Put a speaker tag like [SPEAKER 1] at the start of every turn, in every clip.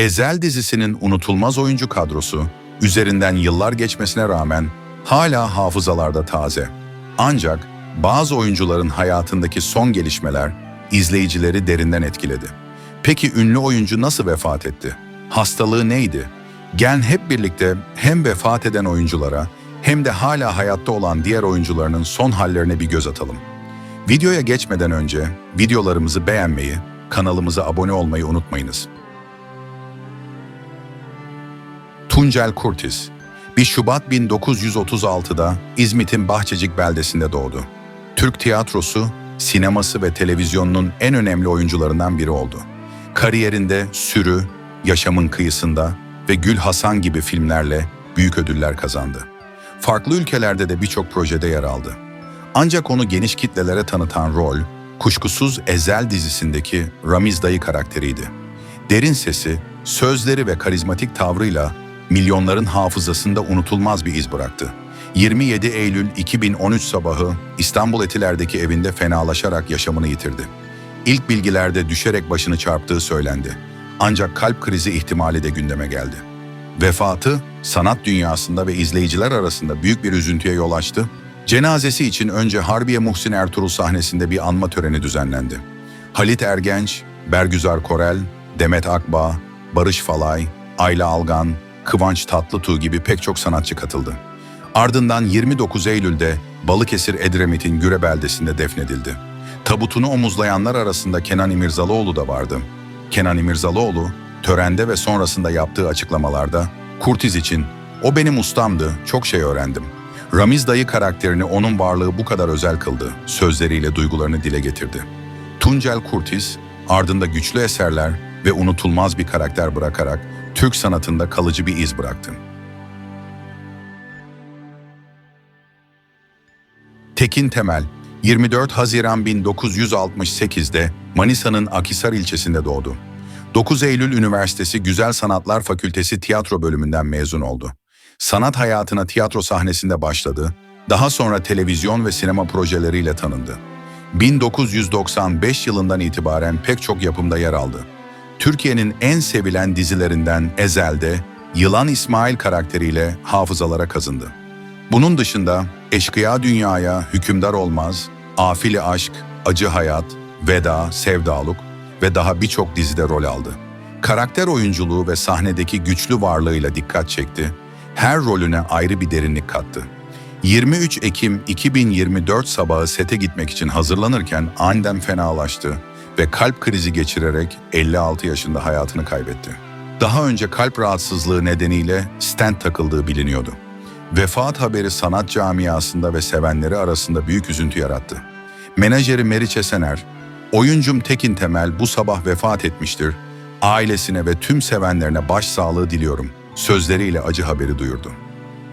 [SPEAKER 1] Ezel dizisinin unutulmaz oyuncu kadrosu, üzerinden yıllar geçmesine rağmen hala hafızalarda taze. Ancak bazı oyuncuların hayatındaki son gelişmeler izleyicileri derinden etkiledi. Peki ünlü oyuncu nasıl vefat etti? Hastalığı neydi? Gel hep birlikte hem vefat eden oyunculara hem de hala hayatta olan diğer oyuncularının son hallerine bir göz atalım. Videoya geçmeden önce videolarımızı beğenmeyi, kanalımıza abone olmayı unutmayınız. Tuncel Kurtiz 1 Şubat 1936'da İzmit'in Bahçecik beldesinde doğdu. Türk tiyatrosu, sineması ve televizyonunun en önemli oyuncularından biri oldu. Kariyerinde Sürü, Yaşamın Kıyısında ve Gül Hasan gibi filmlerle büyük ödüller kazandı. Farklı ülkelerde de birçok projede yer aldı. Ancak onu geniş kitlelere tanıtan rol, kuşkusuz Ezel dizisindeki Ramiz dayı karakteriydi. Derin sesi, sözleri ve karizmatik tavrıyla milyonların hafızasında unutulmaz bir iz bıraktı. 27 Eylül 2013 sabahı İstanbul Etiler'deki evinde fenalaşarak yaşamını yitirdi. İlk bilgilerde düşerek başını çarptığı söylendi. Ancak kalp krizi ihtimali de gündeme geldi. Vefatı sanat dünyasında ve izleyiciler arasında büyük bir üzüntüye yol açtı. Cenazesi için önce Harbiye Muhsin Ertuğrul sahnesinde bir anma töreni düzenlendi. Halit Ergenç, Bergüzar Korel, Demet Akbağ, Barış Falay, Ayla Algan, Kıvanç Tatlıtuğ gibi pek çok sanatçı katıldı. Ardından 29 Eylül'de Balıkesir Edremit'in Güre beldesinde defnedildi. Tabutunu omuzlayanlar arasında Kenan İmirzalıoğlu da vardı. Kenan İmirzalıoğlu, törende ve sonrasında yaptığı açıklamalarda, Kurtiz için, o benim ustamdı, çok şey öğrendim. Ramiz dayı karakterini onun varlığı bu kadar özel kıldı, sözleriyle duygularını dile getirdi. Tuncel Kurtiz, ardında güçlü eserler ve unutulmaz bir karakter bırakarak Türk sanatında kalıcı bir iz bıraktı. Tekin Temel, 24 Haziran 1968'de Manisa'nın Akhisar ilçesinde doğdu. 9 Eylül Üniversitesi Güzel Sanatlar Fakültesi tiyatro bölümünden mezun oldu. Sanat hayatına tiyatro sahnesinde başladı, daha sonra televizyon ve sinema projeleriyle tanındı. 1995 yılından itibaren pek çok yapımda yer aldı. Türkiye'nin en sevilen dizilerinden Ezel'de Yılan İsmail karakteriyle hafızalara kazındı. Bunun dışında Eşkıya Dünyaya, Hükümdar Olmaz, Afili Aşk, Acı Hayat, Veda, Sevdaluk ve daha birçok dizide rol aldı. Karakter oyunculuğu ve sahnedeki güçlü varlığıyla dikkat çekti. Her rolüne ayrı bir derinlik kattı. 23 Ekim 2024 sabahı sete gitmek için hazırlanırken aniden fenalaştı ve kalp krizi geçirerek 56 yaşında hayatını kaybetti. Daha önce kalp rahatsızlığı nedeniyle stent takıldığı biliniyordu. Vefat haberi sanat camiasında ve sevenleri arasında büyük üzüntü yarattı. Menajeri Meriç Esener, oyuncum Tekin Temel bu sabah vefat etmiştir, ailesine ve tüm sevenlerine başsağlığı diliyorum sözleriyle acı haberi duyurdu.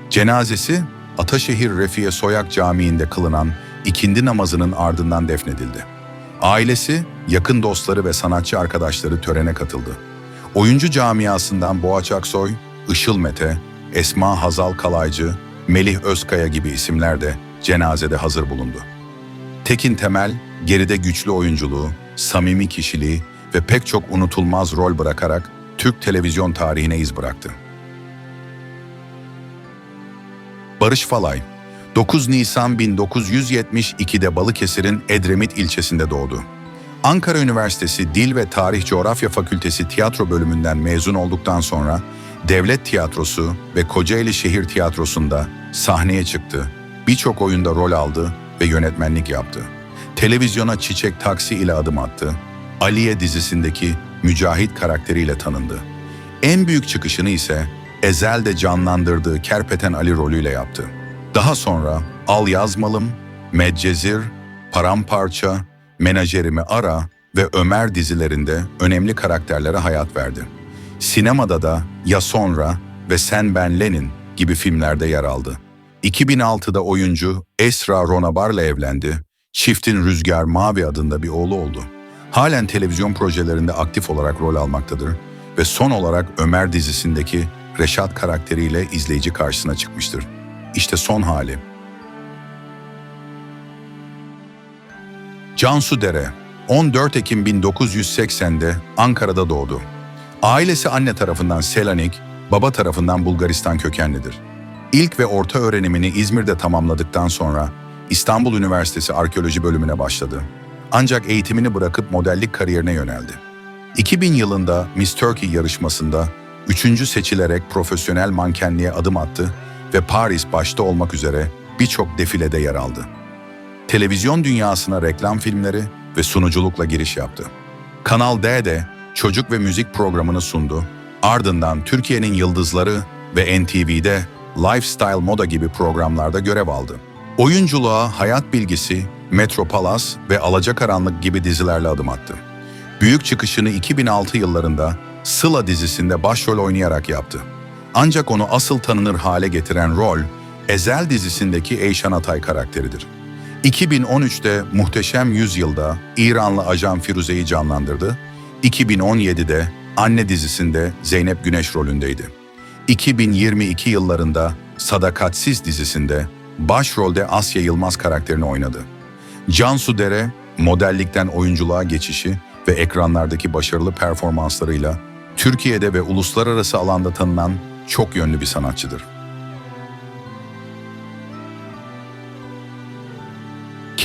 [SPEAKER 1] Cenazesi Ataşehir Refiye Soyak Camii'nde kılınan ikindi namazının ardından defnedildi. Ailesi, yakın dostları ve sanatçı arkadaşları törene katıldı. Oyuncu camiasından Boğaç Aksoy, Işıl Mete, Esma Hazal Kalaycı, Melih Özkaya gibi isimler de cenazede hazır bulundu. Tekin Temel, geride güçlü oyunculuğu, samimi kişiliği ve pek çok unutulmaz rol bırakarak Türk televizyon tarihine iz bıraktı. Barış Falay, 9 Nisan 1972'de Balıkesir'in Edremit ilçesinde doğdu. Ankara Üniversitesi Dil ve Tarih Coğrafya Fakültesi tiyatro bölümünden mezun olduktan sonra Devlet Tiyatrosu ve Kocaeli Şehir Tiyatrosu'nda sahneye çıktı. Birçok oyunda rol aldı ve yönetmenlik yaptı. Televizyona Çiçek Taksi ile adım attı. Aliye dizisindeki Mücahit karakteriyle tanındı. En büyük çıkışını ise Ezel'de canlandırdığı Kerpeten Ali rolüyle yaptı. Daha sonra Al Yazmalım, Medcezir, Paramparça, Menajerimi Ara ve Ömer dizilerinde önemli karakterlere hayat verdi. Sinemada da Ya Sonra ve Sen Ben Lenin gibi filmlerde yer aldı. 2006'da oyuncu Esra Ronabar'la evlendi. Çiftin Rüzgar Mavi adında bir oğlu oldu. Halen televizyon projelerinde aktif olarak rol almaktadır ve son olarak Ömer dizisindeki Reşat karakteriyle izleyici karşısına çıkmıştır. İşte son hali. Cansu Dere, 14 Ekim 1980'de Ankara'da doğdu. Ailesi anne tarafından Selanik, baba tarafından Bulgaristan kökenlidir. İlk ve orta öğrenimini İzmir'de tamamladıktan sonra İstanbul Üniversitesi Arkeoloji bölümüne başladı. Ancak eğitimini bırakıp modellik kariyerine yöneldi. 2000 yılında Miss Turkey yarışmasında üçüncü seçilerek profesyonel mankenliğe adım attı ve Paris başta olmak üzere birçok defilede yer aldı. Televizyon dünyasına reklam filmleri ve sunuculukla giriş yaptı. Kanal D'de çocuk ve müzik programını sundu. Ardından Türkiye'nin Yıldızları ve NTV'de Lifestyle Moda gibi programlarda görev aldı. Oyunculuğa Hayat Bilgisi, Metropalas ve Alacakaranlık gibi dizilerle adım attı. Büyük çıkışını 2006 yıllarında Sıla dizisinde başrol oynayarak yaptı. Ancak onu asıl tanınır hale getiren rol, Ezel dizisindeki Eyşan Atay karakteridir. 2013'te Muhteşem Yüzyılda İranlı ajan Firuze'yi canlandırdı. 2017'de Anne dizisinde Zeynep Güneş rolündeydi. 2022 yıllarında Sadakatsiz dizisinde başrolde Asya Yılmaz karakterini oynadı. Cansu Dere, modellikten oyunculuğa geçişi ve ekranlardaki başarılı performanslarıyla Türkiye'de ve uluslararası alanda tanınan çok yönlü bir sanatçıdır.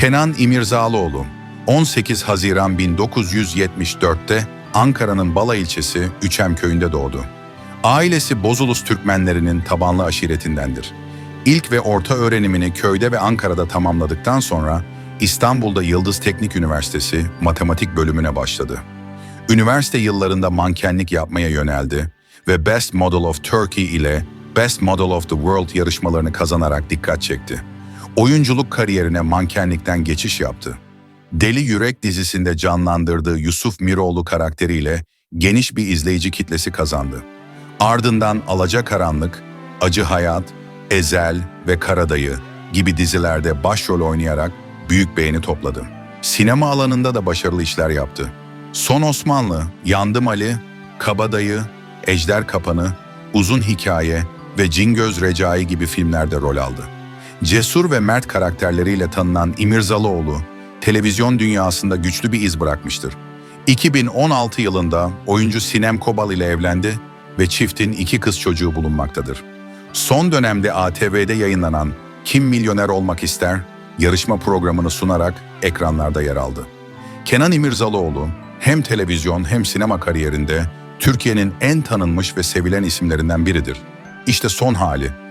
[SPEAKER 1] Kenan İmirzalıoğlu 18 Haziran 1974'te Ankara'nın Bala ilçesi Üçem köyünde doğdu. Ailesi Bozulus Türkmenlerinin tabanlı aşiretindendir. İlk ve orta öğrenimini köyde ve Ankara'da tamamladıktan sonra İstanbul'da Yıldız Teknik Üniversitesi matematik bölümüne başladı. Üniversite yıllarında mankenlik yapmaya yöneldi ve Best Model of Turkey ile Best Model of the World yarışmalarını kazanarak dikkat çekti. Oyunculuk kariyerine mankenlikten geçiş yaptı. Deli Yürek dizisinde canlandırdığı Yusuf Miroğlu karakteriyle geniş bir izleyici kitlesi kazandı. Ardından Alacakaranlık, Acı Hayat, Ezel ve Karadayı gibi dizilerde başrol oynayarak büyük beğeni topladı. Sinema alanında da başarılı işler yaptı. Son Osmanlı, Yandım Ali, Kabadayı, Ejder Kapanı, Uzun Hikaye ve Cingöz Recai gibi filmlerde rol aldı. Cesur ve mert karakterleriyle tanınan İmirzalıoğlu, televizyon dünyasında güçlü bir iz bırakmıştır. 2016 yılında oyuncu Sinem Kobal ile evlendi ve çiftin iki kız çocuğu bulunmaktadır. Son dönemde ATV'de yayınlanan Kim Milyoner Olmak İster yarışma programını sunarak ekranlarda yer aldı. Kenan İmirzalıoğlu hem televizyon hem sinema kariyerinde Türkiye'nin en tanınmış ve sevilen isimlerinden biridir. İşte son hali